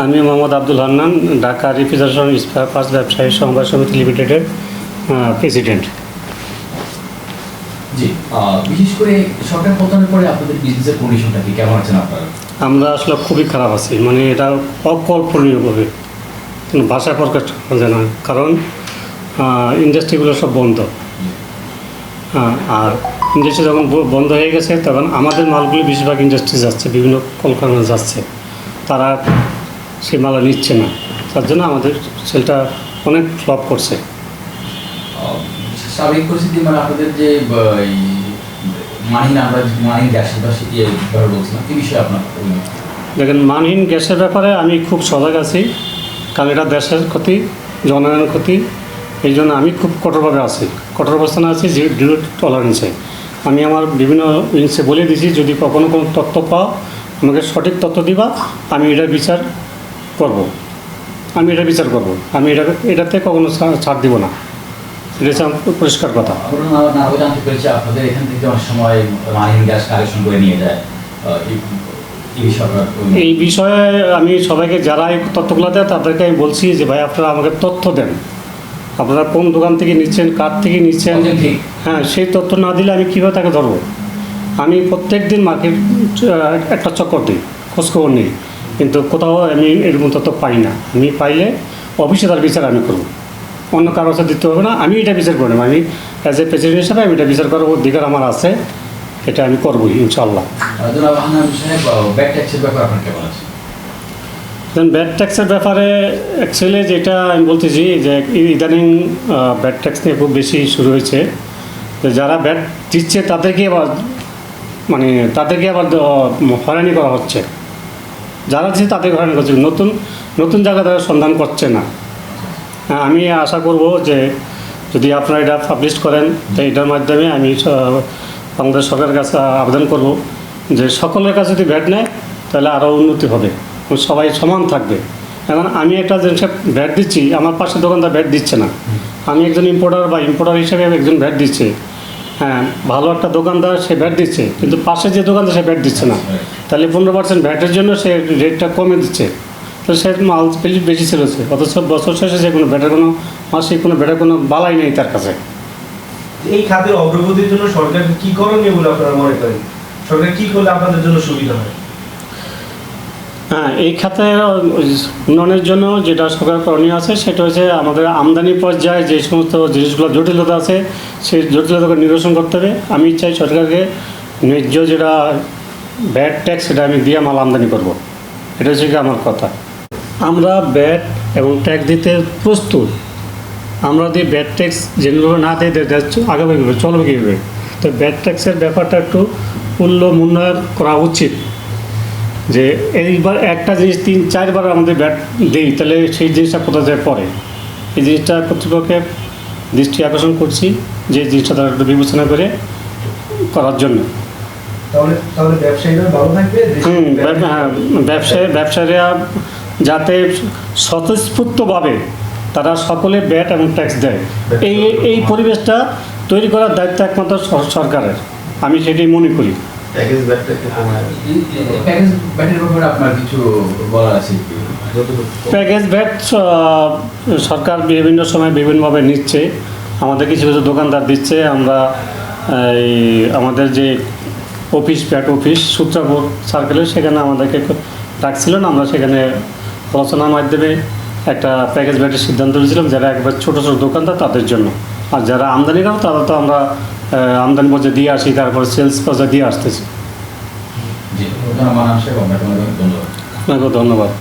আমি Mohammad Abdul Hannan Dhaka refrigeration spare parts ব্যবসায়ী সমবায় সমিতি লিমিটেডের প্রেসিডেন্ট। জি বিশেষ করে সরকার পতনের পরে আপনাদের বিজনেসের কন্ডিশনটা কি? কেমন আছেন আপনারা? আমরা আসলে খুবই খারাপ আছি। মানে এটা অকল্পনীয়ভাবে কোনো ভাষায় প্রকাশ করা না। কারণ ইন্ডাস্ট্রিগুলো সব বন্ধ। আর ইন্ডাস্ট্রি যখন বন্ধ হয়ে গেছে তখন আমাদের মালগুলি বেশিরভাগ ইন্ডাস্ট্রি যাচ্ছে। বিভিন্ন কলকারখানা যাচ্ছে। তারা সেই মাল নিচ্ছে না। তার জন্য আমাদের সেলটা অনেক ফ্লপ করছে। স্বাভাবিক পরিস্থিতি মানে আপনাদের যে আমরা মানি গ্যাস ইয়ে বলছিলাম বিষয়ে আপনার দেখেন মানহীন গ্যাসের ব্যাপারে আমি খুব সজাগ আছি। কারণ এটা দেশের ক্ষতি জনগণের ক্ষতি। এই জন্য আমি খুব কঠোরভাবে আছি। কঠোর অবস্থানে আছি যে জিরো টলারেন্সে আমি আমার বিভিন্ন উইংসে বলে দিয়েছি যদি কখনো কোনো তথ্য পাও আমাকে সঠিক তথ্য দিবা। আমি এটার বিচার করব। আমি এটা বিচার করব। আমি এটা এটাতে কখনো ছাড়- দিব না। এটা হচ্ছে আমার পরিষ্কার কথা। আমরা না না আরও জানতে পেরেছি আপনাদের এখান থেকে অনেক সময় গ্যাস কালেকশন করে নিয়ে যায়। এই- বিষয়ে আমি সবাইকে যারা এই তথ্যগুলো দেয় তাদেরকে আমি বলছি যে ভাই আপনারা আমাকে তথ্য দেন। আপনারা কোন দোকান থেকে নিচ্ছেন কার থেকে নিচ্ছেন। হ্যাঁ সেই তথ্য না দিলে আমি কীভাবে তাকে ধরবো? আমি প্রত্যেক দিন মার্কেট একটা চক্কর দিই খোঁজখবর নিই। কিন্তু কোথাও আমি এরকম তথ্য পাই না। আমি পাইলে অফিসে তার বিচার আমি করব। অন্য কারও কাছে দিতে হবে না আমি এটা বিচার করব। আমি অ্যাজ এ প্রেসিডেন্ট হিসাবে আমি এটা বিচার করার অধিকার আমার আছে এটা আমি করব ইনশাল্লাহ দেন ব্যাড ট্যাক্সের ব্যাপারে অ্যাকচুয়ালি যেটা আমি বলতেছি যে ইদানিং ব্যাড ট্যাক্স নিয়ে খুব বেশি শুরু হয়েছে। যারা ব্যাড দিচ্ছে তাদেরকে আবার মানে তাদেরকে আবার হয়রানি করা হচ্ছে। যারা দিচ্ছে তাদেরকে হয়রানি করছে। নতুন নতুন জায়গা তারা সন্ধান করছে না। হ্যাঁ, আমি আশা করব যে যদি আপনারা এটা পাবলিশ করেন তো এটার মাধ্যমে আমি বাংলাদেশ সরকারের কাছে আবেদন করব যে সকলের কাছে যদি ভ্যাট নেয় তাহলে আরও উন্নতি হবে সবাই সমান থাকবে। এখন আমি একটা জিনিসে ভ্যাট দিচ্ছি আমার পাশে দোকানদার ভ্যাট দিচ্ছে না। আমি একজন ইম্পোর্টার বা ইম্পোর্টার হিসেবে একজন ভ্যাট দিচ্ছে। ভালো একটা দোকানদার সে ভ্যাট দিচ্ছে, কিন্তু পাশে যে দোকানদার সে ভ্যাট দিচ্ছে না। তাহলে পনেরো পার্সেন্ট ভ্যাটের জন্য সে রেটটা কমে দিচ্ছে। তো সে মাল বেশি ছেড়েছে অথচ বছর শেষে সে কোনো ভ্যাটের কোনো মাসে কোনো ভ্যাটের কোনো বালাই নেই তার কাছে। এই খাতের অগ্রগতির জন্য সরকার কি করণীয় বলে আপনারা মনে করেন? সরকার কি করলে আপনাদের জন্য সুবিধা হয়? হ্যাঁ এই খাতে উন্নয়নের জন্য যেটা সরকার করণীয় আছে, সেটা হচ্ছে আমাদের আমদানি পর্যায়ে যে সমস্ত জিনিসগুলো জটিলতা আছে, সেই জটিলতাকে নিরসন করতে হবে। আমি চাই সরকারকে ন্যায্য যেটা ব্যাড ট্যাক্স সেটা আমি দিয়ে মাল আমদানি করব। এটা হচ্ছে আমার কথা। আমরা ব্যাট এবং ট্যাক্স দিতে প্রস্তুত। আমরা যদি ব্যাড ট্যাক্স যেভাবে না দিই আগামী কীভাবে চলবে কীভাবে? তো ব্যাড ট্যাক্সের ব্যাপারটা একটু মূল্য মূল্যায়ন করা উচিত। যে এইবার একটা জিনিস তিন চারবার আমাদের ব্যাট দিই তাহলে সেই জিনিসটা কোথা যায় পড়ে? এই জিনিসটা কর্তৃপক্ষের দৃষ্টি আকর্ষণ করছি যে জিনিসটা তারা একটু বিবেচনা করে করার জন্য। হুম হ্যাঁ, ব্যবসায়ী ব্যবসায়ীরা যাতে স্বতঃস্ফূর্তভাবে তারা সকলে ব্যাট এবং ট্যাক্স দেয়। এই এই পরিবেশটা তৈরি করার দায়িত্ব একমাত্র সরকারের। আমি সেটাই মনে করি। প্যাকেজ ব্যাগটা কমায় প্যাকেজ ব্যাটের ব্যাপারে আপনার কিছু বলার আছে প্যাকেজ ভ্যাট সরকার বিভিন্ন সময় বিভিন্নভাবে নিচ্ছে। আমাদের কিছু কিছু দোকানদার দিচ্ছে। আমরা এই আমাদের যে অফিস প্যাট অফিস সূত্রাপুর সার্কেলে সেখানে আমাদেরকে ডাকছিলেন আমরা সেখানে আলোচনার মাধ্যমে একটা প্যাকেজ ভ্যাটের সিদ্ধান্ত নিয়েছিলাম যারা একবার ছোটো ছোটো দোকানদার তাদের জন্য। আর যারা আমদানি তারা তো আমরা আমদানি পর্যায়ে দিয়ে আসি তারপর সেলস পর্যায়ে দিয়ে আসতেছি। আপনাকেও ধন্যবাদ।